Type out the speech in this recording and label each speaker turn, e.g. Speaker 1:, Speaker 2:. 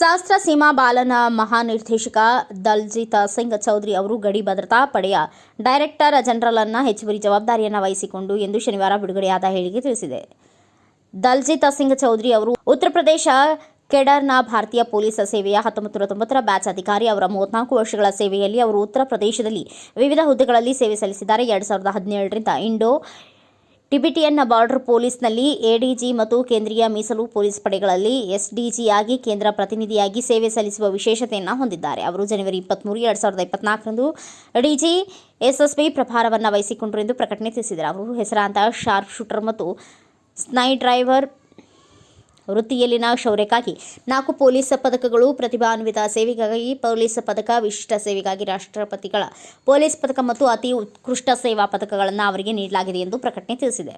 Speaker 1: ಸಶಸ್ತ್ರ ಸೀಮಾ ಬಾಲನ ಮಹಾನಿರ್ದೇಶಕ ದಲ್ಜಿತ್ ಸಿಂಗ್ ಚೌಧರಿ ಅವರು ಗಡಿ ಭದ್ರತಾ ಪಡೆಯ ಡೈರೆಕ್ಟರ್ ಜನರಲ್ ಅನ್ನ ಹೆಚ್ಚುವರಿ ಜವಾಬ್ದಾರಿಯನ್ನು ವಹಿಸಿಕೊಂಡು ಎಂದು ಶನಿವಾರ ಬಿಡುಗಡೆಯಾದ ಹೇಳಿಕೆ ತಿಳಿಸಿದೆ. ದಲ್ಜಿತ್ ಸಿಂಗ್ ಚೌಧರಿ ಅವರು ಉತ್ತರ ಪ್ರದೇಶ ಕೆಡರ್ನ ಭಾರತೀಯ ಪೊಲೀಸ್ ಸೇವೆಯ ಹತ್ತೊಂಬತ್ತು ನೂರ ತೊಂಬತ್ತರ ಬ್ಯಾಚ್ ಅಧಿಕಾರಿ ಅವರ ಮೂವತ್ನಾಲ್ಕು ವರ್ಷಗಳ ಸೇವೆಯಲ್ಲಿ ಅವರು ಉತ್ತರ ಪ್ರದೇಶದಲ್ಲಿ ವಿವಿಧ ಹುದ್ದೆಗಳಲ್ಲಿ ಸೇವೆ ಸಲ್ಲಿಸಿದ್ದಾರೆ. ಎರಡು ಸಾವಿರದ ಹದಿನೇಳರಿಂದ ಇಂಡೋ ಟಿಬಿಟಿಯನ್ ಬಾರ್ಡರ್ ಪೊಲೀಸ್ನಲ್ಲಿ ಎಡಿಜಿ ಮತ್ತು ಕೇಂದ್ರೀಯ ಮೀಸಲು ಪೊಲೀಸ್ ಪಡೆಗಳಲ್ಲಿ ಎಸ್ಡಿಜಿಯಾಗಿ ಕೇಂದ್ರ ಪ್ರತಿನಿಧಿಯಾಗಿ ಸೇವೆ ಸಲ್ಲಿಸುವ ವಿಶೇಷತೆಯನ್ನು ಹೊಂದಿದ್ದಾರೆ. ಅವರು ಜನವರಿ ಇಪ್ಪತ್ತ್ಮೂರು ಎರಡು ಸಾವಿರದ ಇಪ್ಪತ್ನಾಲ್ಕರಂದು ಡಿಜಿ ಎಸ್ಎಸ್ಪಿ ಪ್ರಭಾರವನ್ನು ವಹಿಸಿಕೊಂಡರು ಎಂದು ಪ್ರಕಟಣೆ ತಿಳಿಸಿದರು ಅವರು ಹೆಸರಾಂತ ಶಾರ್ಪ್ ಶೂಟರ್ ಮತ್ತು ಸ್ನೈ ಡ್ರೈವರ್ ವೃತ್ತಿಯಲ್ಲಿನ ಶೌರ್ಯಕ್ಕಾಗಿ ನಾಲ್ಕು ಪೊಲೀಸ್ ಪದಕಗಳು, ಪ್ರತಿಭಾನ್ವಿತ ಸೇವೆಗಾಗಿ ಪೊಲೀಸ್ ಪದಕ, ವಿಶಿಷ್ಟ ಸೇವೆಗಾಗಿ ರಾಷ್ಟ್ರಪತಿಗಳ ಪೊಲೀಸ್ ಪದಕ ಮತ್ತು ಅತಿ ಉತ್ಕೃಷ್ಟ ಸೇವಾ ಪದಕಗಳನ್ನು ಅವರಿಗೆ ನೀಡಲಾಗಿದೆ ಎಂದು ಪ್ರಕಟಣೆ ತಿಳಿಸಿದೆ.